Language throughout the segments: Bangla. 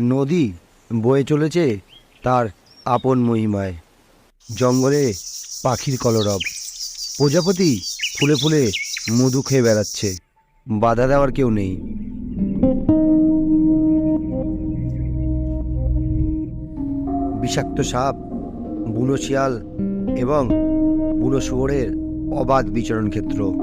নদী বয়ে চলেছে তার আপন মহিমায়। জঙ্গলে পাখির কলরব। প্রজাপতি ফুলে ফুলে মধু খেয়ে বেড়াচ্ছে। বাধা দেওয়ার কেউ নেই। বিষাক্ত সাপ, বুনো শিয়াল এবং বুনো শুয়োরের অবাধ বিচরণ ক্ষেত্র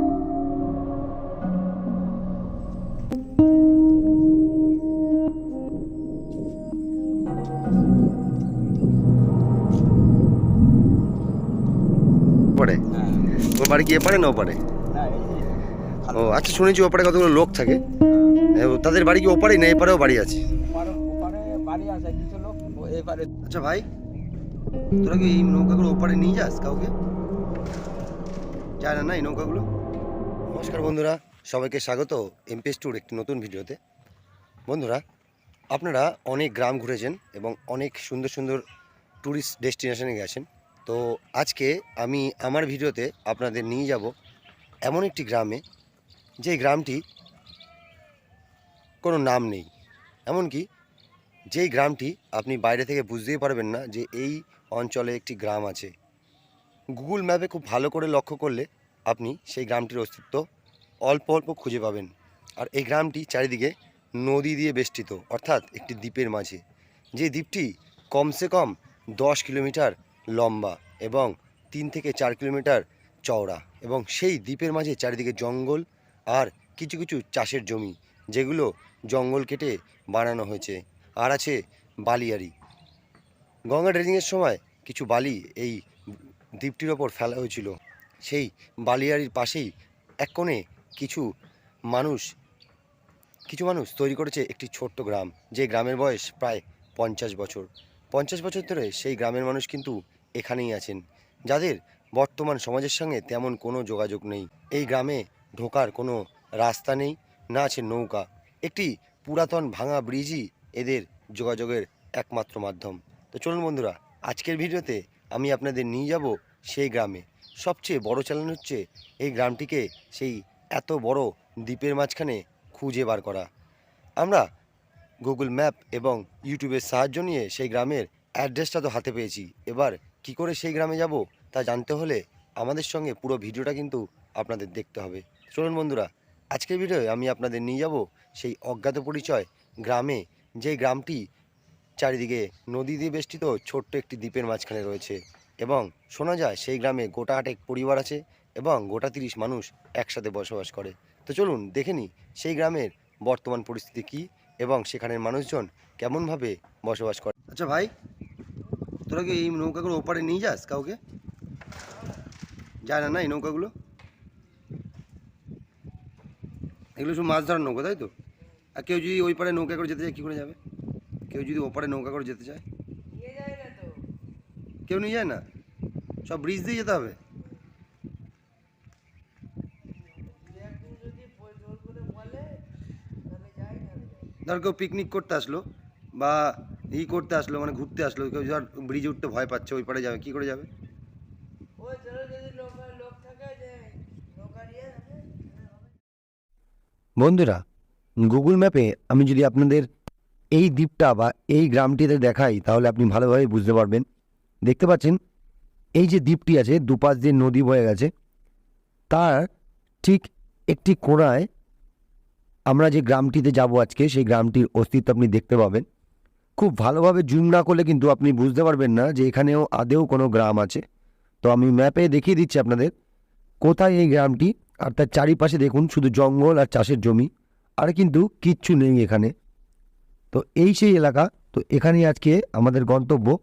ওর বাড়ি পারে না ওপারে ও আচ্ছা শুনেছি ওপারে কতগুলো লোক থাকে। তাদের বাড়ি কি ওপারে না এপারেও বাড়ি আছে? এপারে আচ্ছা ভাই, তোরা কি এই নৌকাগুলো ওপারে নিয়ে যাস কাউকে? যায় না না এই নৌকাগুলো? নমস্কার বন্ধুরা, সবাইকে স্বাগত এমপিএস টুর একটি নতুন ভিডিওতে। বন্ধুরা, আপনারা অনেক গ্রাম ঘুরেছেন এবং অনেক সুন্দর সুন্দর ট্যুরিস্ট ডেস্টিনেশনে গেছেন। তো আজকে আমি আমার ভিডিওতে আপনাদের নিয়ে যাব এমন একটি গ্রামে যে গ্রামটি কোনো নাম নেই। এমনকি যেই গ্রামটি আপনি বাইরে থেকে বুঝতেই পারবেন না যে এই অঞ্চলে একটি গ্রাম আছে। গুগল ম্যাপে খুব ভালো করে লক্ষ্য করলে আপনি সেই গ্রামটির অস্তিত্ব অল্প অল্প খুঁজে পাবেন। আর এই গ্রামটি চারিদিকে নদী দিয়ে বেষ্টিত, অর্থাৎ একটি দ্বীপের মাঝে। যে দ্বীপটি কমসে কম দশ কিলোমিটার লম্বা এবং তিন থেকে চার কিলোমিটার চওড়া এবং সেই দ্বীপের মাঝে চারিদিকে জঙ্গল আর কিছু কিছু চাষের জমি, যেগুলো জঙ্গল কেটে বানানো হয়েছে। আর আছে বালিয়ারি গঙ্গা ড্রেজিংয়ের সময় কিছু বালি এই দ্বীপটির ওপর ফেলা হয়েছিল। সেই বালিয়ারির পাশেই এক কোণে কিছু মানুষ কিছু মানুষ তৈরি করেছে একটি ছোট্ট গ্রাম, যে গ্রামের বয়স প্রায় পঞ্চাশ বছর। পঞ্চাশ বছর ধরে সেই গ্রামের মানুষ কিন্তু এখানেই আছেন। যাদের বর্তমান সমাজের সঙ্গে তেমন কোনো যোগাযোগ নেই। এই গ্রামে ঢোকার কোনো রাস্তা নেই, না আছে নৌকা। একটি পুরাতন ভাঙা ব্রিজই এদের যোগাযোগের একমাত্র মাধ্যম। তো চলুন বন্ধুরা, আজকের ভিডিওতে আমি আপনাদের নিয়ে যাব সেই গ্রামে। সবচেয়ে বড় চ্যালেঞ্জ হচ্ছে এই গ্রামটিকে সেই এত বড় দ্বীপের মাঝখানে খুঁজে বার করা। আমরা গুগল ম্যাপ এবং ইউটিউবের সাহায্য নিয়ে সেই গ্রামের অ্যাড্রেসটা তো হাতে পেয়েছি। এবার কি করে সেই গ্রামে যাব তা জানতে হলে আমাদের সঙ্গে পুরো ভিডিওটা কিন্তু আপনাদের দেখতে হবে। চলুন বন্ধুরা, আজকের ভিডিওয়ে আমি আপনাদের নিয়ে যাব সেই অজ্ঞাত পরিচয় গ্রামে যে গ্রামটি চারিদিকে নদী দিয়ে বেষ্টিত ছোট্ট একটি দ্বীপের মাঝখানে রয়েছে এবং শোনা যায় সেই গ্রামে গোটা আটেক পরিবার আছে এবং গোটা তিরিশ মানুষ একসাথে বসবাস করে। তো চলুন দেখে নিই সেই গ্রামের বর্তমান পরিস্থিতি কী এবং সেখানের মানুষজন কেমনভাবে বসবাস করে? আচ্ছা ভাই, তোরা কি এই নৌকাগুলো ওপারে নিয়ে যাস কাউকে? যায় না না এই নৌকাগুলো? এগুলো শুধু মাছ ধরার নৌকা, তাই তো? আর কেউ যদি ওই পারে নৌকা করে যেতে চায়, কী করে যাবে? কেউ যদি ওপারে নৌকা করে যেতে চায়? কেউ নিয়ে যায় না? সব ব্রিজ দিয়ে যেতে হবে? ধর কেউ পিকনিক করতে আসলো বা ই করতে আসলো মানে ঘুরতে আসলো কেউ ধর ব্রিজে উঠতে ভয় পাচ্ছে ওই পারে যাবে কী করে যাবে? বন্ধুরা গুগল ম্যাপে আমি যদি আপনাদের এই দ্বীপটা বা এই গ্রামটিতে দেখাই তাহলে আপনি ভালোভাবে বুঝতে পারবেন। দেখতে পাচ্ছেন এই যে দ্বীপটি আছে দুপাশ দিয়ে নদী বয়ে গেছে তার ঠিক একটি কোণায় আমরা যে গ্রামটিতে যাব আজকে, সেই গ্রামটির অস্তিত্ব আপনি দেখতে পাবেন। খুব ভালোভাবে জুম না করলে কিন্তু আপনি বুঝতে পারবেন না যে এখানেও আদেও কোনো গ্রাম আছে। তো আমি ম্যাপে দেখিয়ে দিচ্ছি আপনাদের কোথায় এই গ্রামটি। আর তার চারিপাশে দেখুন, শুধু জঙ্গল আর চাষের জমি। আর কিন্তু কিচ্ছু নেই এখানে। তো এই সেই এলাকা। তো এখানেই আজকে আমাদের গন্তব্য।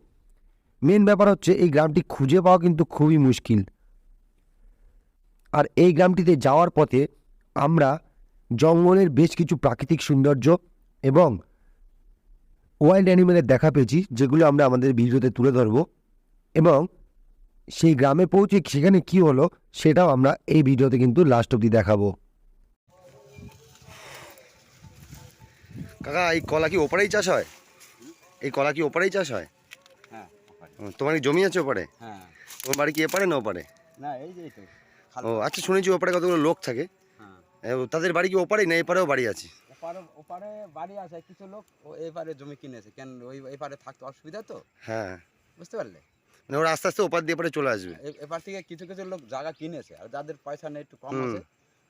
মেন ব্যাপার হচ্ছে, এই গ্রামটি খুঁজে পাওয়া কিন্তু খুবই মুশকিল। আর এই গ্রামটিতে যাওয়ার পথে আমরা জঙ্গলের বেশ কিছু প্রাকৃতিক সৌন্দর্য এবং ওয়াইল্ড অ্যানিমেলের দেখা পেয়েছি যেগুলো আমরা আমাদের ভিডিওতে তুলে ধরবো। এবং সেই গ্রামে পৌঁছে সেখানে কি হলো সেটাও আমরা এই ভিডিওতে কিন্তু লাস্ট অবধি দেখাবো। কাকা এই কলা কি ওপারেই চাষ হয়? এই কলা কি ওপারেই চাষ হয়? হ্যাঁ তোমার কি জমি আছে ওপারে? হ্যাঁ। তোমার বাড়ি কি এপারে না ওপারে? না এই যে ও আচ্ছা শুনেছি ওপারে কতগুলো লোক থাকে। তাদের বাড়ি কি ওপারে না এপারেও বাড়ি আছে? ওপারে ওপারে বাড়ি আছে কিছু লোক ও এপারে জমি কিনেছে। কেন ওই এপারে থাকতে অসুবিধা তো? হ্যাঁ। বুঝতে পারলে? মানে ওরা আস্তে আস্তে ওপার দিয়ে পরে চলে আসবে। এপার থেকে কিছু কিছু লোক জায়গা কিনেছে আর যাদের পয়সা নেই একটু কম। আছে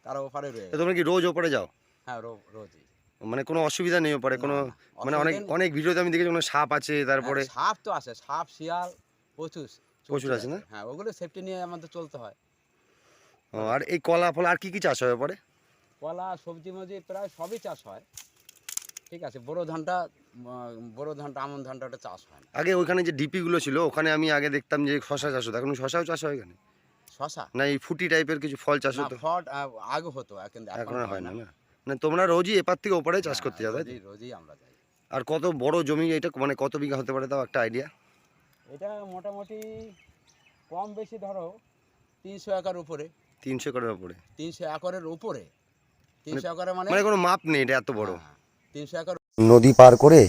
তারা ওপারে রয়ে তোমরা কি রোজ ওপরে যাও? হ্যাঁ রোজই। মানে কোনো অসুবিধা নেই ওপরে কোনো মানে অনেক অনেক ভিডিওতে আমি দেখেছি কোনো সাপ আছে তারপরে হ্যাঁ, সাপ তো আছে সাপ শিয়াল প্রচুর প্রচুর আছে না? হ্যাঁ ওগুলো সেফটি নিয়ে আমাদের চলতে হয়। আর এই কলা ফল আর কি কি চাষ হয় ওপরে? কলা সবজি মজি প্রায় সবই চাষ হয়। ঠিক আছে বড় ধানটা বড় ধানটা আমন ধানটা ওটা চাষ হয় না। আগে ওইখানে যে ডিপিগুলো ছিল ওখানে আমি আগে দেখতাম যে শশা চাষ হতো। এখন শশাও চাষ হয় এখানে? শশা? না এই ফুটি টাইপের কিছু ফল চাষ না হতো? ফট আহ, আগে হতো কিন্তু এখন আর হয় না না। মানে তোমরা রোজই এপার থেকে ওপারে চাষ করতে যাও হ্যাঁ, তাই তো? রোজই রোজই আমরা যাই। আর কত বড় জমি এটা মানে কত বিঘা হতে পারে তাও একটা আইডিয়া এটা মোটামুটি কম বেশি ধরো তিনশো একর উপরে। তিনশো একরের ওপরে তিনশো একরের উপরে। তিনশো একরে মানে? মানে কোনো মাপ নেই এটা এত বড়। হ্যাঁ, তিনশো একর নদী পার করে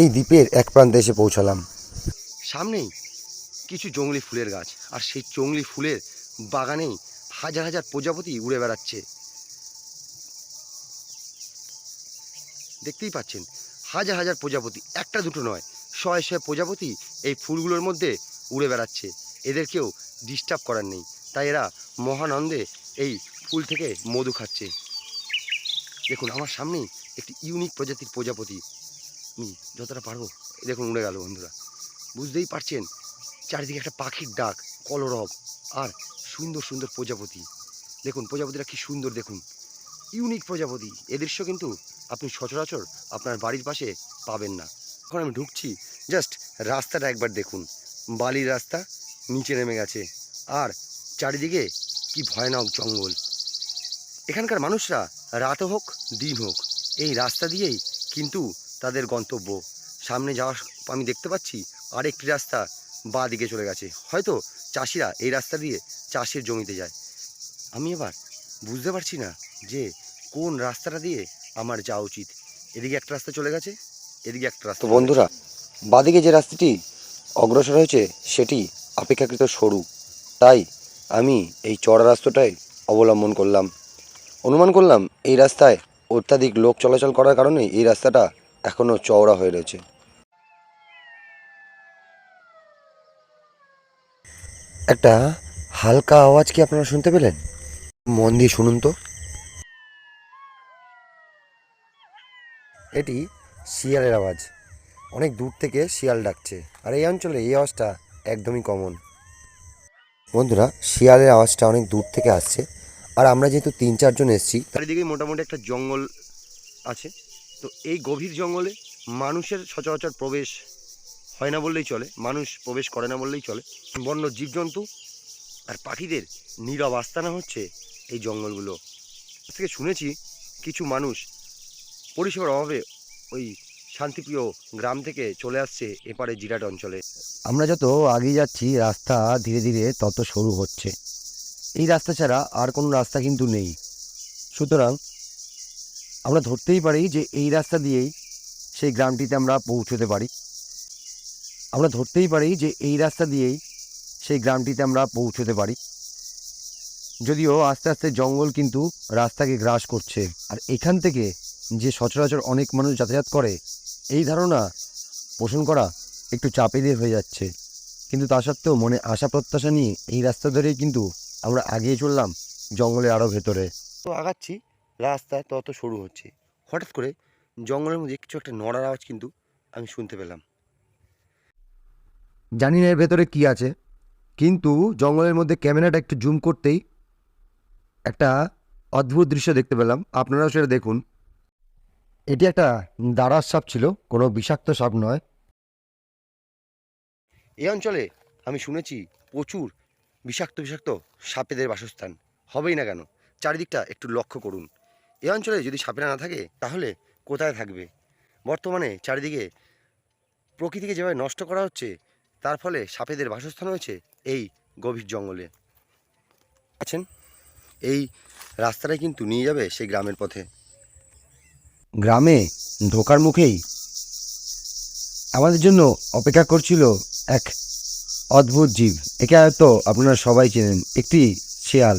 এই দ্বীপের এক প্রান্তে এসে পৌঁছালাম। সামনেই কিছু জঙ্গলি ফুলের গাছ আর সেই জঙ্গলি ফুলের বাগানেই হাজার হাজার প্রজাপতি উড়ে বেড়াচ্ছে। দেখতেই পাচ্ছেন হাজার হাজার প্রজাপতি একটা দুটো নয় শয়ে শয়ে প্রজাপতি এই ফুলগুলোর মধ্যে উড়ে বেড়াচ্ছে। এদেরকেও ডিস্টার্ব করার নেই। তাই এরা মহানন্দে এই ফুল থেকে মধু খাচ্ছে। দেখুন, আমার সামনেই একটি ইউনিক প্রজাতির প্রজাপতি। যতটা পারব, দেখুন, উড়ে গেল, বন্ধুরা। বুঝতেই পারছেন, চারিদিকে একটা পাখির ডাক, কলরব আর সুন্দর সুন্দর প্রজাপতি। দেখুন, প্রজাপতিরা কি সুন্দর, দেখুন। ইউনিক প্রজাপতি। এ দৃশ্য কিন্তু আপনি সচরাচর আপনার বাড়ির পাশে পাবেন না। এখন আমি ঢুকছি জাস্ট রাস্তাটা একবার দেখুন। বালির রাস্তা, নিচে নেমে গেছে। আর চারিদিকে কি ভয়ানক জঙ্গল। এখানকার মানুষরা রাতে হোক, দিন হোক, এই রাস্তা দিয়েই কিন্তু তাদের গন্তব্য। সামনে যাওয়ার আমি দেখতে পাচ্ছি আরেকটি রাস্তা বাঁ দিকে চলে গেছে। হয়তো চাষিরা এই রাস্তা দিয়ে চাষের জমিতে যায়। আমি এবার বুঝতে পারছি না যে কোন রাস্তাটা দিয়ে আমার যাওয়া উচিত। এদিকে একটা রাস্তা চলে গেছে, এদিকে একটা রাস্তা বন্ধুরা, বাদিকে যে রাস্তাটি অগ্রসর হয়েছে সেটি অপেক্ষাকৃত সরু। তাই আমি এই চড়া রাস্তাটাই অবলম্বন করলাম। অনুমান করলাম, এই রাস্তায় অত্যাধিক লোক চলাচল করার কারণে এই রাস্তাটা এখনও চওড়া হয়ে রয়েছে। একটা হালকা আওয়াজ কি আপনারা শুনতে পেলেন? মন দিয়ে শুনুন তো। এটি শিয়ালের আওয়াজ। অনেক দূর থেকে শিয়াল ডাকছে। আর এই অঞ্চলে এই আওয়াজটা একদমই কমন বন্ধুরা, শিয়ালের আওয়াজটা অনেক দূর থেকে আসছে। আর আমরা যেহেতু তিন চারজন এসেছি চারিদিকে মোটামুটি একটা জঙ্গল আছে। তো এই গভীর জঙ্গলে মানুষের সচরাচর প্রবেশ হয় না বললেই চলে মানুষ প্রবেশ করে না বললেই চলে। বন্য জীবজন্তু আর পাখিদের নীরব আস্তানা হচ্ছে এই জঙ্গলগুলো। থেকে শুনেছি কিছু মানুষ পরিষেবার অভাবে ওই শান্তিপ্রিয় গ্রাম থেকে চলে আসছে এপারে জিরাট অঞ্চলে। আমরা যত আগিয়ে যাচ্ছি রাস্তা ধীরে ধীরে তত সরু হচ্ছে। এই রাস্তা ছাড়া আর কোনো রাস্তা কিন্তু নেই। সুতরাং আমরা ধরতেই পারি যে এই রাস্তা দিয়েই সেই গ্রামটিতে আমরা পৌঁছতে পারি। আমরা ধরতেই পারি যে এই রাস্তা দিয়েই সেই গ্রামটিতে আমরা পৌঁছতে পারি। যদিও আস্তে আস্তে জঙ্গল কিন্তু রাস্তাকে গ্রাস করছে। আর এখান থেকে যে সচরাচর অনেক মানুষ যাতায়াত করে, এই ধারণা পোষণ করা একটু চাপেদের হয়ে যাচ্ছে। কিন্তু তা সত্ত্বেও মনে আশা প্রত্যাশা নিয়ে এই রাস্তা ধরেই কিন্তু আমরা এগিয়ে চললাম জঙ্গলের আরও ভেতরে। তো আগাচ্ছি রাস্তা তত সরু হচ্ছে। হঠাৎ করে জঙ্গলের মধ্যে কিছু একটা নড়ার আওয়াজ কিন্তু আমি শুনতে পেলাম। জানি না এর ভেতরে কি আছে কিন্তু জঙ্গলের মধ্যে ক্যামেরাটা একটু জুম করতেই একটা অদ্ভুত দৃশ্য দেখতে পেলাম। আপনারাও সেটা দেখুন। এটি একটা দাঁড়ার সাপ ছিল কোনো বিষাক্ত সাপ নয়। এই অঞ্চলে আমি শুনেছি প্রচুর বিষাক্ত বিষাক্ত সাপেদের বাসস্থান। হবেই না কেন? চারিদিকটা একটু লক্ষ্য করুন। এই অঞ্চলে যদি সাপেরা না থাকে, তাহলে কোথায় থাকবে? বর্তমানে চারিদিকে প্রকৃতিকে যেভাবে নষ্ট করা হচ্ছে, তার ফলে সাপেদের বাসস্থান হয়েছে এই গভীর জঙ্গলে। আছেন? এই রাস্তাটাই কিন্তু নিয়ে যাবে সেই গ্রামের পথে। গ্রামে ঢোকার মুখেই আমাদের জন্য অপেক্ষা করছিল এক অদ্ভুত জীব। একে হয়তো আপনারা সবাই চেনেন। একটি শেয়াল।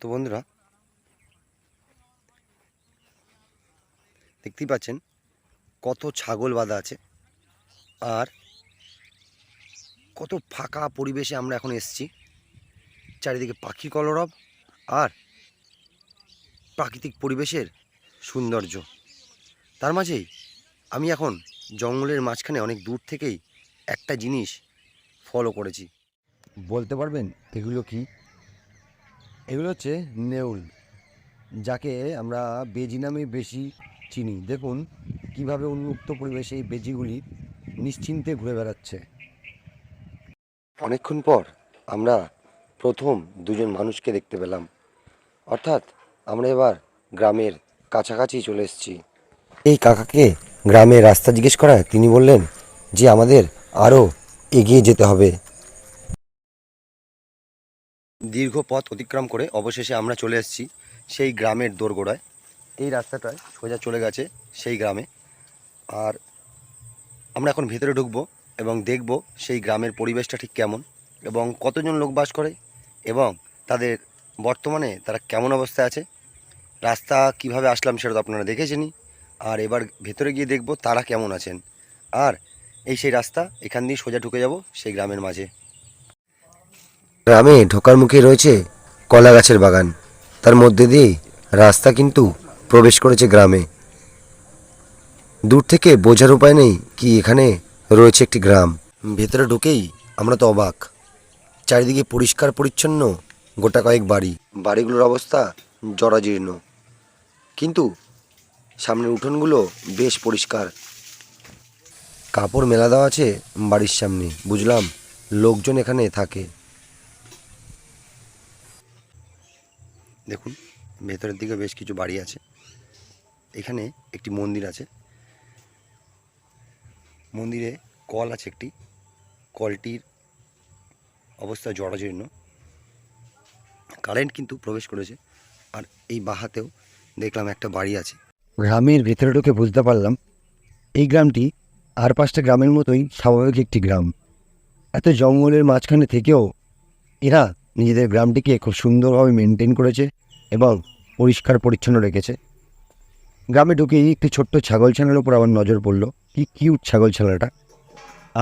তো বন্ধুরা, দেখতেই পাচ্ছেন কত ছাগল বাঁধা আছে আর কত ফাঁকা পরিবেশে আমরা এখন এসছি। চারিদিকে পাখি কলরব আর প্রাকৃতিক পরিবেশের সৌন্দর্য। তার মাঝেই আমি এখন জঙ্গলের মাঝখানে অনেক দূর থেকেই একটা জিনিস ফলো করেছি। বলতে পারবেন এগুলো কি? এগুলো হচ্ছে নেউল যাকে আমরা বেজি নামে বেশি চিনি। দেখুন কীভাবে উন্মুক্ত পরিবেশে এই বেজিগুলি নিশ্চিন্তে ঘুরে বেড়াচ্ছে। অনেকক্ষণ পর আমরা প্রথম দুজন মানুষকে দেখতে পেলাম। অর্থাৎ আমরা এবার গ্রামের কাছাকাছি চলে এসেছি। এই কাকাকে গ্রামের রাস্তা জিজ্ঞেস করায় তিনি বললেন যে আমাদের আরও এগিয়ে যেতে হবে। দীর্ঘ পথ অতিক্রম করে অবশেষে আমরা চলে এসেছি সেই গ্রামের দোরগোড়ায়। এই রাস্তাটায় সোজা চলে গেছে সেই গ্রামে। আর আমরা এখন ভেতরে ঢুকবো এবং দেখব সেই গ্রামের পরিবেশটা ঠিক কেমন এবং কতজন লোক বাস করে এবং তাদের বর্তমানে তারা কেমন অবস্থায় আছে। রাস্তা কীভাবে আসলাম সেটা তো আপনারা দেখেছেনই। আর এবার ভেতরে গিয়ে দেখব তারা কেমন আছেন। আর এই সেই রাস্তা, এখান দিয়ে সোজা ঢুকে যাব সেই গ্রামের মাঝে। গ্রামে ঢোকার মুখে রয়েছে কলা গাছের বাগান। তার মধ্যে দিয়ে রাস্তা কিন্তু প্রবেশ করেছে গ্রামে। দূর থেকে বোঝার উপায় নেই কি এখানে রয়েছে একটি গ্রাম। ভেতরে ঢুকেই আমরা তো অবাক। চারিদিকে পরিষ্কার পরিচ্ছন্ন গোটা কয়েক বাড়ি। বাড়িগুলোর অবস্থা জরাজীর্ণ। কিন্তু সামনের উঠোনগুলো বেশ পরিষ্কার। কাপড় মেলা দেওয়া আছে বাড়ির সামনে, বুঝলাম লোকজন এখানে থাকে। দেখুন, ভেতরের দিকে বেশ কিছু বাড়ি আছে। এখানে একটি মন্দির আছে। মন্দিরে কল আছে একটি। কলটির অবস্থা জরাজীর্ণ। কারেন্ট কিন্তু প্রবেশ করেছে। আর এই বাহাতেও দেখলাম একটা বাড়ি আছে। গ্রামের ভেতরে ঢুকে বুঝতে পারলাম, এই গ্রামটি আর পাঁচটা গ্রামের মতোই স্বাভাবিক একটি গ্রাম। এত জঙ্গলের মাঝখানে থেকেও এরা নিজেদের গ্রামটিকে খুব সুন্দরভাবে মেনটেন করেছে এবং পরিষ্কার পরিচ্ছন্ন রেখেছে। গ্রামে ঢুকেই একটি ছোট্ট ছাগল ছানার উপর আমার নজর পড়ল। কি কিউট ছাগল ছানাটা।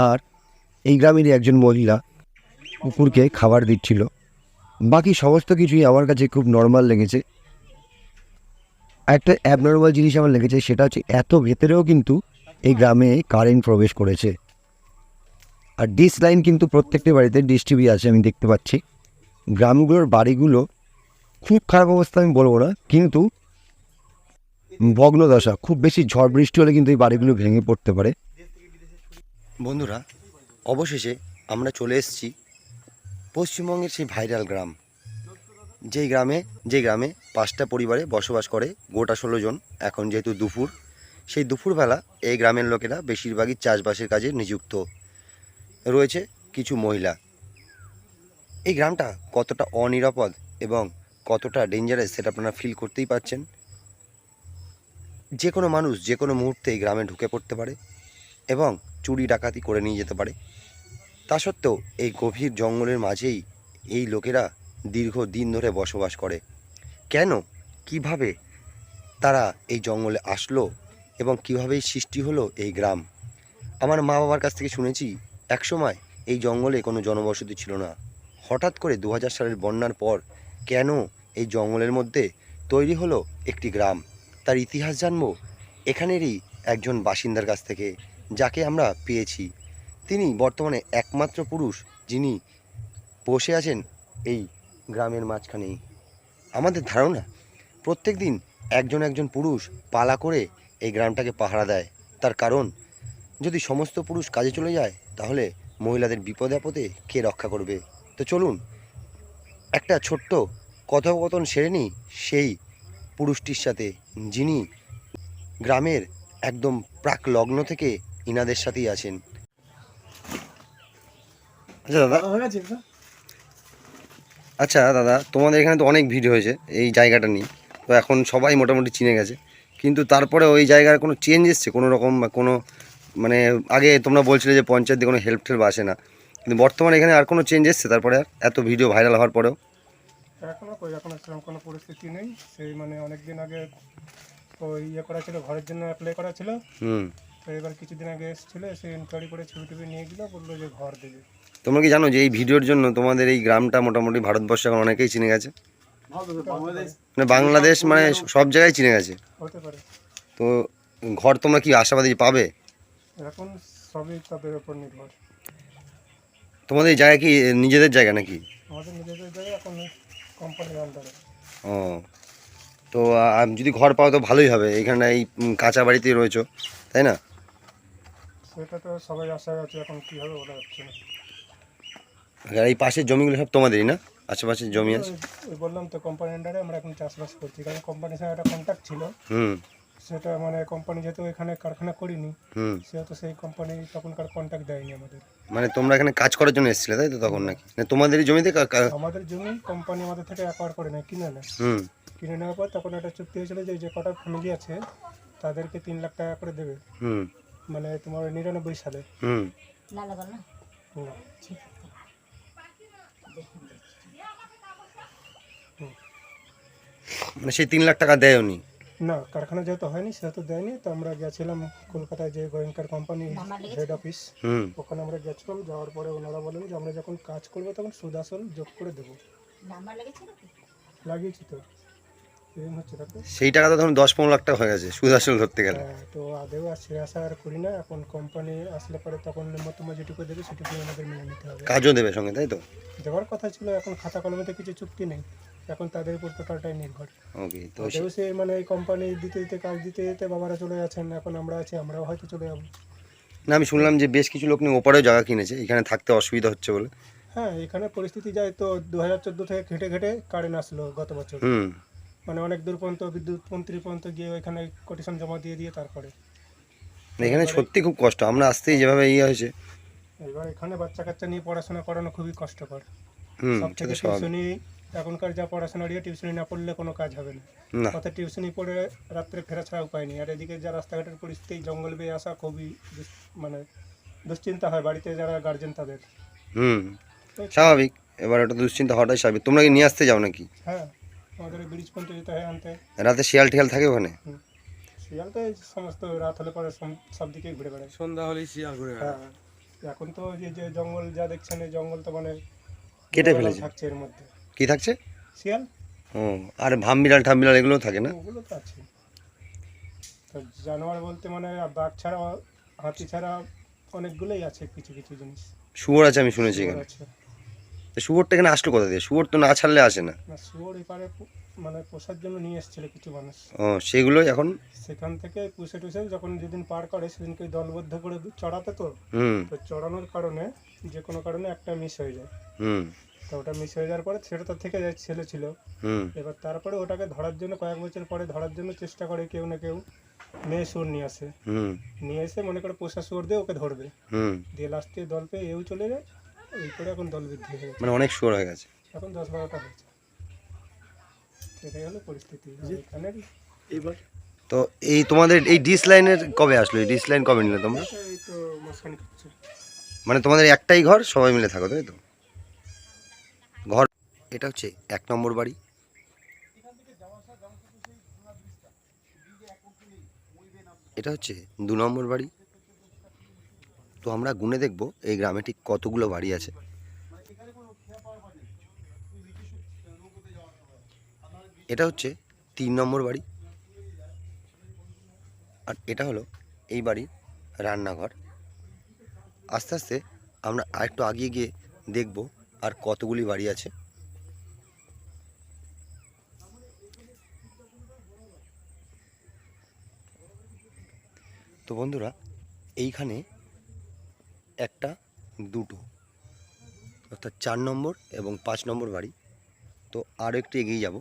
আর এই গ্রামেরই একজন মহিলা কুকুরকে খাবার দিচ্ছিল। বাকি সমস্ত কিছুই আমার কাছে খুব নর্মাল লেগেছে। একটা অ্যাবনর্মাল জিনিস আমার লেগেছে, সেটা হচ্ছে এত ভেতরেও কিন্তু এই গ্রামে কারেন্ট প্রবেশ করেছে। আর ডিস লাইন কিন্তু প্রত্যেকটি বাড়িতে ডিস টিভি আছে, আমি দেখতে পাচ্ছি। গ্রামগুলোর বাড়িগুলো খুব খারাপ অবস্থা আমি বলব না, কিন্তু ভগ্নদশা, খুব বেশি ঝড় বৃষ্টি হলে কিন্তু এই বাড়িগুলো ভেঙে পড়তে পারে। বন্ধুরা, অবশেষে আমরা চলে এসেছি পশ্চিমবঙ্গের সেই ভাইরাল গ্রাম। যেই গ্রামে যে গ্রামে পাঁচটা পরিবারে বসবাস করে গোটা ষোলো জন, এখন যেহেতু দুপুর, সেই দুপুরবেলা এই গ্রামের লোকেরা বেশিরভাগই চাষবাসের কাজে নিযুক্ত রয়েছে কিছু মহিলা। এই গ্রামটা কতটা অনিরাপদ এবং কতটা ডেঞ্জারাস সেটা আপনারা ফিল করতেই পাচ্ছেন। যে কোনো মানুষ যে কোনো মুহূর্তে এই গ্রামে ঢুকে পড়তে পারে এবং চুরি ডাকাতি করে নিয়ে যেতে পারে। তা সত্ত্বেও এই গভীর জঙ্গলের মাঝেই এই লোকেরা দীর্ঘ দিন ধরে বসবাস করে। কেন? কীভাবে তারা এই জঙ্গলে আসলো এবং কীভাবেই সৃষ্টি হলো এই গ্রাম? আমার মা বাবার কাছ থেকে শুনেছি, একসময় এই জঙ্গলে কোনো জনবসতি ছিল না। হঠাৎ করে দু হাজার সালের বন্যার পর কেন এই জঙ্গলের মধ্যে তৈরি হলো একটি গ্রাম? তার ইতিহাস জানব? এখানেরই একজন বাসিন্দার কাছ থেকে, যাকে আমরা পেয়েছি। তিনি বর্তমানে একমাত্র পুরুষ যিনি বসে আছেন এই গ্রামের মাঝখানেই। আমাদের ধারণা প্রত্যেক দিন একজন একজন পুরুষ পালা করে এই গ্রামটাকে পাহারা দেয়। তার কারণ যদি সমস্ত পুরুষ কাজে চলে যায় তাহলে মহিলাদের বিপদে আপদে কে রক্ষা করবে? তো চলুন একটা ছোট্ট কথোপকথন সেরে নিই সেই পুরুষটির সাথে যিনি গ্রামের একদম প্রাক লগ্ন থেকে ইনাদের সাথেই আছেন। আচ্ছা দাদা। আচ্ছা দাদা তোমাদের এখানে তো অনেক ভিড় হয়েছে এই জায়গাটা নিয়ে। তো এখন সবাই মোটামুটি চিনে গেছে। কিন্তু তারপরে ওই জায়গার কোনো চেঞ্জ এসছে? কোনো রকম বা কোনো মানে আগে তোমরা বলছিলে যে পঞ্চায়েত দিয়ে কোনো হেল্প টেল্প আসে না। কিন্তু বর্তমানে এখানে আর কোনো চেঞ্জ এসছে? তারপরে আর এত ভিডিও ভাইরাল হওয়ার পরেও? এখনও কই এখনও সেরকম কোনো পরিস্থিতি নেই। সেই মানে অনেক দিন আগে ওই ইয়ে করা ছিল ঘরের জন্য অ্যাপ্লাই করা ছিল। হুম। তো এবার কিছুদিন আগে এসেছিল এসে ইনকোয়ারি করে ছবি টবি নিয়ে গেলো বলল যে ঘর দেবে। তোমরা কি জানো যে এই ভিডিওর জন্য তোমাদের এই গ্রামটা মোটামুটি ভারতবর্ষে এখন অনেকেই চিনে গেছে? মানে বাংলাদেশ মানে সব জায়গায় চিনে গেছে। তো ঘর তোমরা কি আশাবাদী পাবে? এখন সবই তাদের উপর নির্ভর। তোমাদের এই জায়গা কি নিজেদের জায়গা নাকি? আমাদের নিজেদের জায়গায় এখন কোম্পানির আন্ডারে ও তো যদি ঘর পাও তো ভালোই হবে এখানে এই কাঁচা বাড়িতেই রয়েছো তাই না? সেটা তো সবাই আশা আছে এখন কী হবে যাচ্ছে না। আর এই পাশের জমিগুলো সব তোমাদেরই না? আশেপাশের জমি আছে? বললাম তো কোম্পানির আন্ডারে আমরা এখন চাষবাস করছি কারণ কোম্পানির সঙ্গে একটা কন্ট্যাক্ট ছিল। হুম। সেটা মানে কোম্পানি যেহেতু এখানে কারখানা করিনি হুম। সেহেতু সেই কোম্পানি তখনকার কন্ট্যাক্ট দেয়নি আমাদের। মানে তোমরা এখানে কাজ করার জন্য এসেছিলে তাই তো তখন নাকি? না তোমাদেরই জমিতে আমাদের জমি কোম্পানি আমাদের থেকে অ্যাকোয়ার করে নেয় কিনে নেয়। হুম। কিনে নেওয়ার পর তখন একটা চুক্তি হয়েছিল যে যে কটা ফ্যামিলি আছে তাদেরকে তিন লাখ টাকা করে দেবে। হুম। মানে তোমার নিরানব্বই সালে। হুম। না লাগাল না? হুম। ঠিক। মানে সেই তিন লাখ টাকা দেয় উনি না কারখানা যেহেতু হয়নি সেহেতু দেয়নি তো আমরা গেছিলাম কলকাতায় যে গোয়েঙ্কার কোম্পানি হেড অফিস হুম। ওখানে আমরা গেছিলাম যাওয়ার পরে ওনারা বলেন যে আমরা যখন কাজ করব তখন সুদ আসল যোগ করে দেবো। নাম্বার লেগেছিল কি লাগিয়েছি তো। এরকম হচ্ছে সেই টাকা তো ধরুন দশ পনেরো লাখ টাকা হয়ে গেছে সুদ আসল ধরতে গেলে। হ্যাঁ, তো আদেও আর সে আশা আর করি না এখন কোম্পানি আসলে পরে তখন ন্যূনতম যেটুকু দেবে সেটুকু আমাদের মেনে নিতে হবে। কাজও দেবে সঙ্গে তাই তো? দেওয়ার কথা ছিল এখন খাতা কলমে তো কিছু চুক্তি নেই। এখন তাদের উপর টোটালটাই নির্ভর। ওকে তো সে মানে এই কোম্পানি দিতে দিতে কাজ দিতে দিতে বাবারা চলে যাচ্ছেন এখন আমরা আছি আমরাও হয়তো চলে যাব। না আমি শুনলাম যে বেশ কিছু লোক নিয়ে ওপারেও জায়গা কিনেছে এখানে থাকতে অসুবিধা হচ্ছে বলে। হ্যাঁ এখানে পরিস্থিতি যায় তো দু হাজার চোদ্দ থেকে ঘেটে ঘেটে কারেন্ট আসলো গত বছর। মানে অনেক দূর পর্যন্ত বিদ্যুৎ মন্ত্রী পর্যন্ত গিয়ে ওইখানে কোটেশন জমা দিয়ে দিয়ে তারপরে। এখানে সত্যি খুব কষ্ট আমরা আসতেই যেভাবে ইয়ে হয়েছে। এবার এখানে বাচ্চা কাচ্চা নিয়ে পড়াশোনা করানো খুবই কষ্টকর। সব থেকে টিউশনি এখনকার যা পড়াশোনা দিয়ে টিউশনি না পড়লে কোনো কাজ হবে না। অর্থাৎ টিউশনি পড়ে রাত্রে ফেরা ছাড়া উপায় নেই। আর এদিকে যা রাস্তাঘাটের পরিস্থিতি জঙ্গল বেয়ে আসা খুবই মানে দুশ্চিন্তা হয় বাড়িতে যারা গার্জেন তাদের। হুম স্বাভাবিক। এবার ওটা দুশ্চিন্তা হওয়াটাই স্বাভাবিক। তোমরা কি নিয়ে আসতে যাও নাকি? হ্যাঁ আমাদের ব্রিজ পর্যন্ত যেতে হয় আনতে। রাতে শিয়াল টিয়াল থাকে ওখানে? শিয়াল তো এই সমস্ত রাত হলে পরে সব দিকেই ঘুরে বেড়ায়। সন্ধ্যা হলেই শিয়াল ঘুরে হ্যাঁ এখন তো এই যে জঙ্গল যা দেখছেন এই জঙ্গল তো মানে কেটে ফেলেছে। থাকছে এর মধ্যে। কি থাকছে? শিয়াল? ও আর ভাম বিড়াল ঠাম বিড়াল এগুলোও থাকে না? ওগুলো তো আছে। তো জানোয়ার বলতে মানে বাঘ ছাড়া হাতি ছাড়া অনেকগুলোই আছে কিছু কিছু জিনিস। শুয়োর আছে আমি শুনেছি এখানে। আছে। তো শুয়োরটা এখানে আসলো কোথা দিয়ে? শুয়োর তো না ছাড়লে আসে না। না শুয়োর এপারে পু- মানে পোষার জন্য নিয়ে এসেছিল কিছু মানুষ। ও সেগুলোই এখন? সেখান থেকে পুষে টুষে যখন যেদিন পার করে সেদিনকে দলবদ্ধ করে চড়াতে তো? হুম। তো চড়ানোর কারণে যে কোনো কারণে একটা মিস হয়ে যায়। হুম। তো ওটা মিস হয়ে যাওয়ার পরে সেটা তো থেকে যায় ছেলে ছিল। হুম। এবার তারপরে ওটাকে ধরার জন্য কয়েক বছর পরে ধরার জন্য চেষ্টা করে কেউ না কেউ মেয়ে সুর নিয়ে আসে। হুম। নিয়ে এসে মনে করে পোষা সুর দিয়ে ওকে ধরবে। হুম। দিয়ে লাস্টে দল পেয়ে এও চলে যায় এই করে এখন দল বৃদ্ধি হয়ে গেছে। মানে অনেক শুয়োর হয়ে গেছে। এখন দশ বারোটা হয়েছে। সেটাই হলো পরিস্থিতি। আর এখানের তো এই তোমাদের এই ডিস লাইনের কবে আসলো? এই ডিস লাইন কবে নিলে তোমরা? মানে তোমাদের একটাই ঘর সবাই মিলে থাকো তাই তো? এটা হচ্ছে এক নম্বর বাড়ি। এটা হচ্ছে দু নম্বর বাড়ি। তো আমরা গুনে দেখব এই গ্রামে ঠিক কতগুলো বাড়ি আছে। এটা হচ্ছে তিন নম্বর বাড়ি। আর এটা হলো এই বাড়ির রান্নাঘর। আস্তে আস্তে আমরা আরেকটু আগিয়ে গিয়ে দেখব আর কতগুলি বাড়ি আছে। তো বন্ধুরা, এইখানে একটা, দুটো, অর্থাৎ চার নম্বর এবং পাঁচ নম্বর বাড়ি। তো আরও একটু এগিয়ে যাব।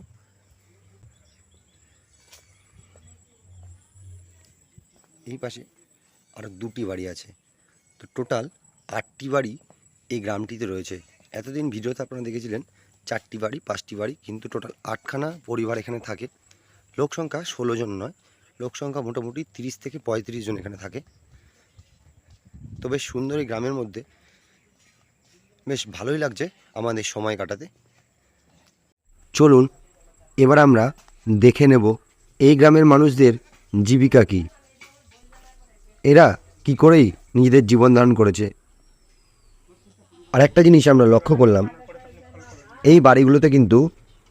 এই পাশে আরও দুটি বাড়ি আছে। তো টোটাল আটটি বাড়ি এই গ্রামটিতে রয়েছে। এতদিন ভিডিওতে আপনারা দেখেছিলেন, চারটি বাড়ি, পাঁচটি বাড়ি, কিন্তু টোটাল আটখানা পরিবার এখানে থাকে। লোক সংখ্যা ষোলো জন নয়। লোক সংখ্যা মোটামুটি তিরিশ থেকে পঁয়ত্রিশ জন এখানে থাকে। তো বেশ সুন্দর এই গ্রামের মধ্যে। বেশ ভালোই লাগছে আমাদের সময় কাটাতে। চলুন, এবার আমরা দেখে নেব এই গ্রামের মানুষদের জীবিকা কী। এরা কি করেই নিজেদের জীবন ধারণ করেছে। আর একটা জিনিস আমরা লক্ষ্য করলাম, এই বাড়িগুলোতে কিন্তু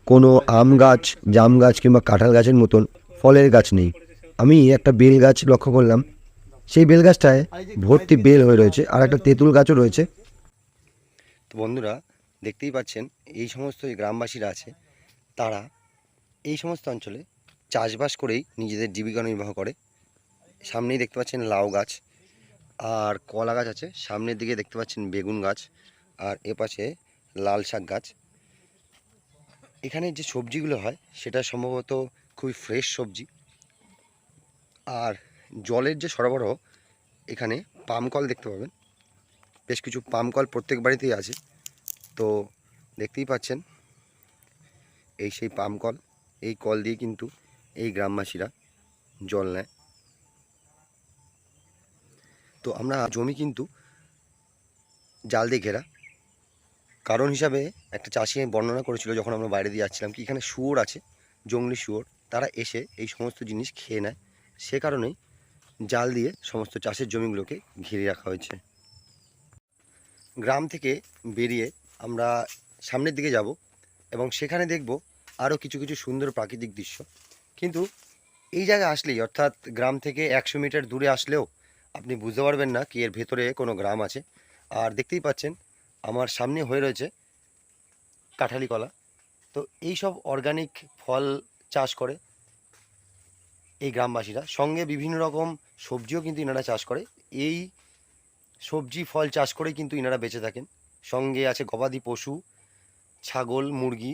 কোনো আম গাছ, জাম গাছ কিংবা কাঁঠাল গাছের মতন ফলের গাছ নেই। আমি একটা বেল গাছ লক্ষ্য করলাম। সেই বেল গাছটায় ভর্তি বেল হয়ে রয়েছে আর একটা তেঁতুল গাছও রয়েছে। তো বন্ধুরা, দেখতেই পাচ্ছেন, এই সমস্ত যে গ্রামবাসীরা আছে। তারা এই সমস্ত অঞ্চলে চাষবাস করেই নিজেদের জীবিকা নির্বাহ করে। সামনেই দেখতে পাচ্ছেন লাউ গাছ আর কলা গাছ আছে। সামনের দিকে দেখতে পাচ্ছেন বেগুন গাছ আর এপাশে লাল শাক গাছ। এখানে যে সবজিগুলো হয়, সেটা সম্ভবত খুবই ফ্রেশ সবজি। আর জলের যে সরবরাহ, এখানে পাম কল দেখতে পাবেন। বেশ কিছু পাম কল প্রত্যেক বাড়িতেই আছে। তো দেখতেই পাচ্ছেন, এই সেই পাম কল, এই কল দিয়ে কিন্তু এই গ্রামবাসীরা জল নেয়। তো আমরা জমি কিন্তু জাল দিয়ে ঘেরা। কারণ হিসাবে একটা চাষি বর্ণনা করেছিল যখন আমরা বাইরে দিয়ে যাচ্ছিলাম কি এখানে শুয়োর আছে, জঙ্গলি শুয়োর, তারা এসে এই সমস্ত জিনিস খেয়ে নেয়। সে কারণেই জাল দিয়ে সমস্ত চাষের জমিগুলোকে ঘিরে রাখা হয়েছে। গ্রাম থেকে বেরিয়ে আমরা সামনের দিকে যাব এবং সেখানে দেখব আরও কিছু কিছু সুন্দর প্রাকৃতিক দৃশ্য। কিন্তু এই জায়গায় আসলেই, অর্থাৎ গ্রাম থেকে একশো মিটার দূরে আসলেও আপনি বুঝতে পারবেন না কি এর ভেতরে কোনো গ্রাম আছে। আর দেখতেই পাচ্ছেন, আমার সামনে হয়ে রয়েছে কাঁঠালি কলা। তো এই সব অর্গানিক ফল চাষ করে এই গ্রামবাসীরা। সঙ্গে বিভিন্ন রকম সবজিও কিন্তু ইনারা চাষ করে। এই সবজি, ফল চাষ করেই কিন্তু ইনারা বেঁচে থাকেন। সঙ্গে আছে গবাদি পশু, ছাগল, মুরগি।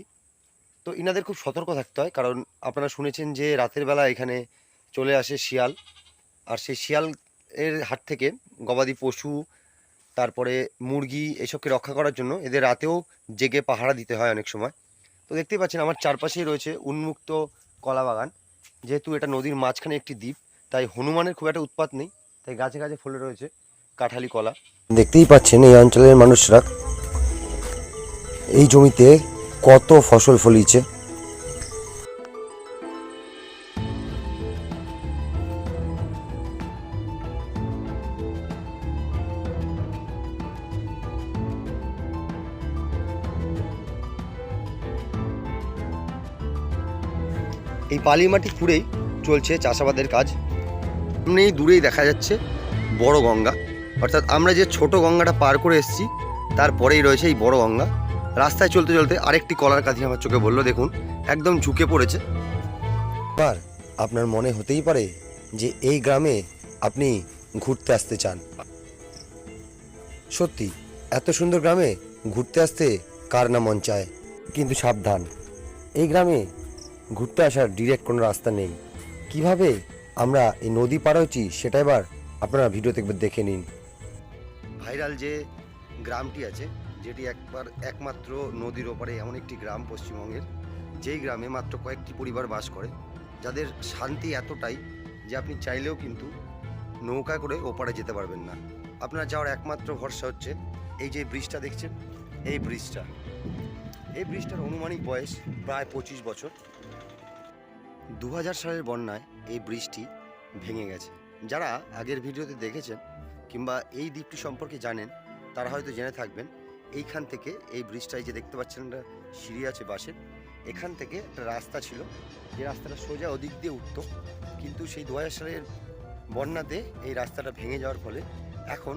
তো ইনাদের খুব সতর্ক থাকতে হয়, কারণ আপনারা শুনেছেন যে রাতের বেলা এখানে চলে আসে শিয়াল। আর সেই শিয়াল এর হাত থেকে গবাদি পশু, তারপরে মুরগি এসবকে রক্ষা করার জন্য এদের রাতেও জেগে পাহারা দিতে হয় অনেক সময়। তো দেখতেই পাচ্ছেন, আমার চারপাশেই রয়েছে উন্মুক্ত কলা বাগান যেহেতু এটা নদীর মাঝখানে একটি দ্বীপ, তাই হনুমানের খুব একটা উৎপাত নেই, তাই গাছে গাছে ফলে রয়েছে কাঁঠালি কলা। দেখতেই পাচ্ছেন এই অঞ্চলের মানুষরা এই জমিতে কত ফসল ফলিয়েছে এই বালি মাটি খুঁড়েই চলছে চাষাবাদের কাজ। সামনেই দূরেই দেখা যাচ্ছে বড় গঙ্গা। অর্থাৎ আমরা যে ছোট গঙ্গাটা পার করে এসেছি তারপরেই রয়েছে এই বড় গঙ্গা। রাস্তায় চলতে চলতে আরেকটি কলার কাঁধি আমার চোখে বলল, দেখুন, একদম ঝুঁকে পড়েছে। এবার আপনার মনে হতেই পারে যে এই গ্রামে আপনি ঘুরতে আসতে চান। সত্যি, এত সুন্দর গ্রামে ঘুরতে আসতে কার না মন চায়? কিন্তু সাবধান, এই গ্রামে ঘুরতে আসার ডিরেক্ট কোনো রাস্তা নেই। কীভাবে আমরা এই নদী পার হচ্ছি সেটা এবার আপনারা ভিডিওতে দেখে নিন। ভাইরাল যে গ্রামটি আছে, যেটি একবার একমাত্র নদীর ওপারে এমন একটি গ্রাম পশ্চিমবঙ্গের, যেই গ্রামে মাত্র কয়েকটি পরিবার বাস করে, যাদের শান্তি এতটাই যে আপনি চাইলেও কিন্তু নৌকা করে ওপারে যেতে পারবেন না। আপনার যাওয়ার একমাত্র ভরসা হচ্ছে এই যে ব্রিজটা দেখছেন? এই ব্রিজটা। এই ব্রিজটার অনুমানিক বয়স প্রায় পঁচিশ বছর। দু হাজার সালের বন্যায় এই ব্রিজটি ভেঙে গেছে। যারা আগের ভিডিওতে দেখেছেন কিংবা এই দ্বীপটি সম্পর্কে জানেন, তারা হয়তো জেনে থাকবেন, এইখান থেকে এই ব্রিজটায় যে দেখতে পাচ্ছেন একটা সিঁড়ি আছে বাসের এখান থেকে একটা রাস্তা ছিল, যে রাস্তাটা সোজা ওদিক দিয়ে উঠতো। কিন্তু সেই দু হাজার সালের বন্যাতে এই রাস্তাটা ভেঙে যাওয়ার ফলে এখন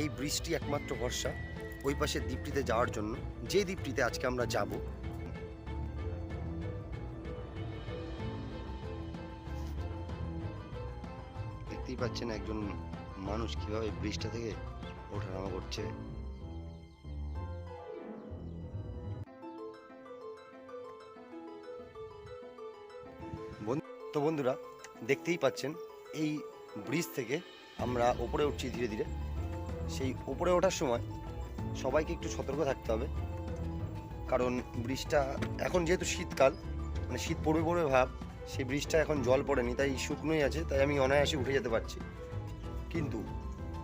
এই ব্রিজটি একমাত্র ভরসা ওই পাশের দ্বীপটিতে যাওয়ার জন্য। যে দ্বীপটিতে আজকে আমরা যাব দেখতেই পাচ্ছেন একজন মানুষ কীভাবে ব্রিজটা থেকে ওঠানামা করছে। তো বন্ধুরা, দেখতেই পাচ্ছেন, এই ব্রিজ থেকে আমরা ওপরে উঠছি ধীরে ধীরে। সেই ওপরে ওঠার সময় সবাইকে একটু সতর্ক থাকতে হবে, কারণ ব্রিজটা এখন যেহেতু শীতকাল মানে শীত পড়বে পড়বে ভাব সেই ব্রিজটা এখন জল পড়েনি তাই শুকনোই আছে তাই আমি অনায়াসে উঠে যেতে পারছি। কিন্তু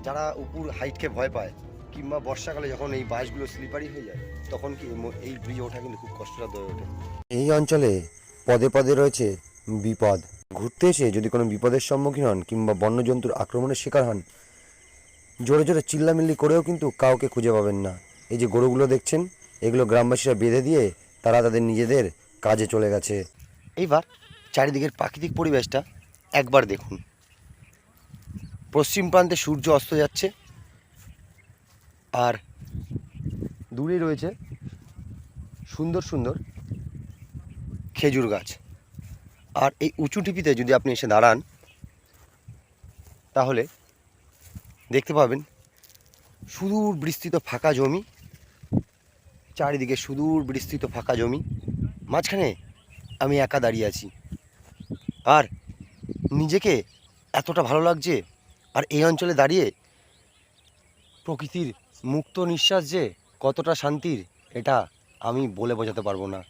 যারা উপর হাইটকে ভয় পায় কিংবা বর্ষাকালে যখন এই বাসগুলো স্লিপারি হয়ে যায় তখন কি এই ব্রিজ ওঠা কিন্তু খুব কষ্টসাধ্য হয়ে ওঠে। এই অঞ্চলে পদে পদে রয়েছে বিপদ। ঘুরতে এসে যদি কোনো বিপদের সম্মুখীন হন কিংবা বন্যজন্তুর আক্রমণের শিকার হন জোরে জোরে চিল্লামিল্লি করেও কিন্তু কাউকে খুঁজে পাবেন না। এই যে গরুগুলো দেখছেন এগুলো গ্রামবাসীরা বেঁধে দিয়ে তারা তাদের নিজেদের কাজে চলে গেছে। এইবার চারিদিকের প্রাকৃতিক পরিবেশটা একবার দেখুন। পশ্চিম প্রান্তে সূর্য অস্ত যাচ্ছে, আর দূরে রয়েছে সুন্দর সুন্দর খেজুর গাছ। আর এই উঁচু টিপিতে যদি আপনি এসে দাঁড়ান, তাহলে দেখতে পাবেন সুদূর বিস্তৃত ফাঁকা জমি, চারিদিকে সুদূর বিস্তৃত ফাঁকা জমি। মাঝখানে আমি একা দাঁড়িয়ে আছি। আর নিজেকে এতটা ভালো লাগছে আর এই অঞ্চলে দাঁড়িয়ে প্রকৃতির মুক্ত নিঃশ্বাস যে কতটা শান্তির, এটা আমি বলে বোঝাতে পারব না।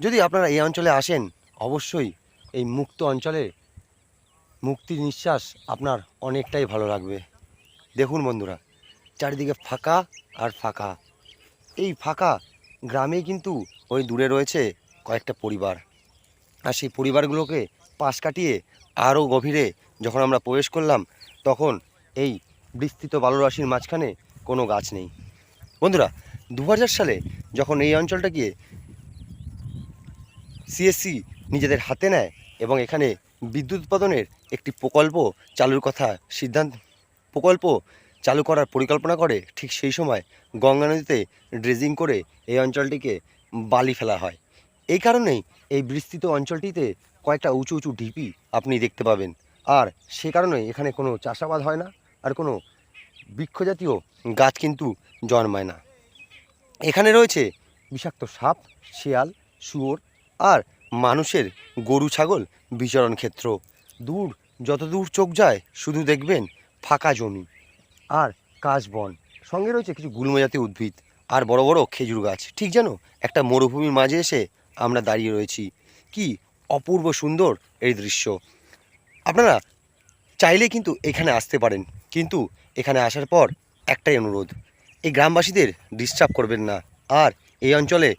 যদি আপনারা এই অঞ্চলে আসেন, অবশ্যই এই মুক্ত অঞ্চলে মুক্তির নিঃশ্বাস আপনার অনেকটাই ভালো লাগবে। দেখুন বন্ধুরা, চারিদিকে ফাঁকা আর ফাঁকা। এই ফাঁকা গ্রামে কিন্তু ওই দূরে রয়েছে কয়েকটা পরিবার। আর সেই পরিবারগুলোকে পাশ কাটিয়ে আরও গভীরে যখন আমরা প্রবেশ করলাম, তখন এই বিস্তৃত বালুরাশির মাঝখানে কোনো গাছ নেই। বন্ধুরা দু হাজার সালে যখন এই অঞ্চলটাকে সিএসসি নিজেদের হাতে নেয় এবং এখানে বিদ্যুৎ উৎপাদনের একটি প্রকল্প চালুর কথা সিদ্ধান্ত, প্রকল্প চালু করার পরিকল্পনা করে, ঠিক সেই সময় গঙ্গা নদীতে ড্রেজিং করে এই অঞ্চলটিকে বালি ফেলা হয়। এই কারণেই এই বিস্তৃত অঞ্চলটিতে কয়েকটা উঁচু উঁচু ঢিপি আপনি দেখতে পাবেন। আর সে কারণে এখানে কোনো চাষাবাদ হয় না, আর কোনো বৃক্ষজাতীয় গাছ কিন্তু জন্মায় না। এখানে রয়েছে বিষাক্ত সাপ, শিয়াল, শুয়োর আর মানুষের গরু, ছাগল বিচরণ ক্ষেত্র। দূর, যত দূর চোখ যায়, শুধু দেখবেন ফাঁকা জমি আর কাশবন সঙ্গে রয়েছে কিছু গুল্ম জাতীয় উদ্ভিদ আর বড় বড় খেজুর গাছ। ঠিক যেন একটা মরুভূমির মাঝে এসে আমরা দাঁড়িয়ে রয়েছি। কি অপূর্ব সুন্দর এই দৃশ্য। আপনারা চাইলে কিন্তু এখানে আসতে পারেন, কিন্তু এখানে আসার পর একটাই অনুরোধ, এই গ্রামবাসীদের ডিস্টার্ব করবেন না, আর এই অঞ্চলে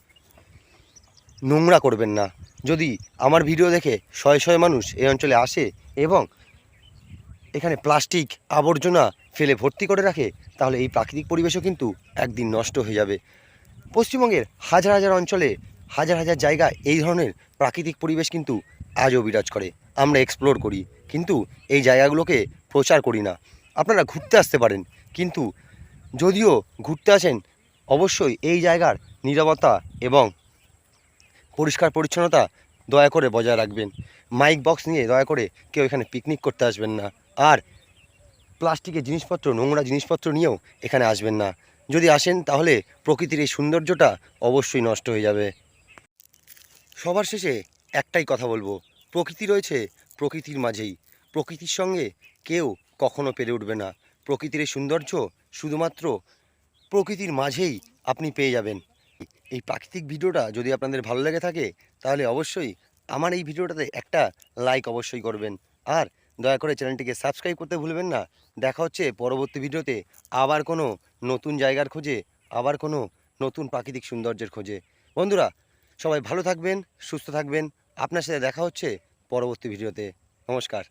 নোংরা করবেন না। যদি আমার ভিডিও দেখে শয়ে শয়ে মানুষ এই অঞ্চলে আসে এবং এখানে প্লাস্টিক আবর্জনা ফেলে ভর্তি করে রাখে, তাহলে এই প্রাকৃতিক পরিবেশও কিন্তু একদিন নষ্ট হয়ে যাবে। পশ্চিমবঙ্গের হাজার হাজার অঞ্চলে হাজার হাজার জায়গায় এই ধরনের প্রাকৃতিক পরিবেশ কিন্তু আজও বিরাজ করে। আমরা এক্সপ্লোর করি, কিন্তু এই জায়গাগুলোকে প্রচার করি না। আপনারা ঘুরতে আসতে পারেন, কিন্তু যদিও ঘুরতে আসেন, অবশ্যই এই জায়গার নিরাপত্তা এবং পরিষ্কার পরিচ্ছন্নতা দয়া করে বজায় রাখবেন। মাইক বক্স নিয়ে দয়া করে কেউ এখানে পিকনিক করতে আসবেন না। আর প্লাস্টিকের জিনিসপত্র, নোংরা জিনিসপত্র নিয়েও এখানে আসবেন না। যদি আসেন, তাহলে প্রকৃতির এই সৌন্দর্যটা অবশ্যই নষ্ট হয়ে যাবে। সবার শেষে একটাই কথা বলব। প্রকৃতি রয়েছে প্রকৃতির মাঝেই। প্রকৃতির সঙ্গে কেউ কখনো পেরে উঠবে না। প্রকৃতির সৌন্দর্য শুধুমাত্র প্রকৃতির মাঝেই আপনি পেয়ে যাবেন। এই প্রাকৃতিক ভিডিওটা যদি আপনাদের ভালো লেগে থাকে, তাহলে অবশ্যই আমার এই ভিডিওটাতে একটা লাইক অবশ্যই করবেন। আর দয়া করে চ্যানেলটিকে সাবস্ক্রাইব করতে ভুলবেন না। দেখা হচ্ছে পরবর্তী ভিডিওতে আবার কোনো নতুন জায়গার খোঁজে, আবার কোনো নতুন প্রাকৃতিক সৌন্দর্যের খোঁজে। বন্ধুরা সবাই ভালো থাকবেন সুস্থ থাকবেন। আপনার সাথে দেখা হচ্ছে পরবর্তী ভিডিওতে। নমস্কার।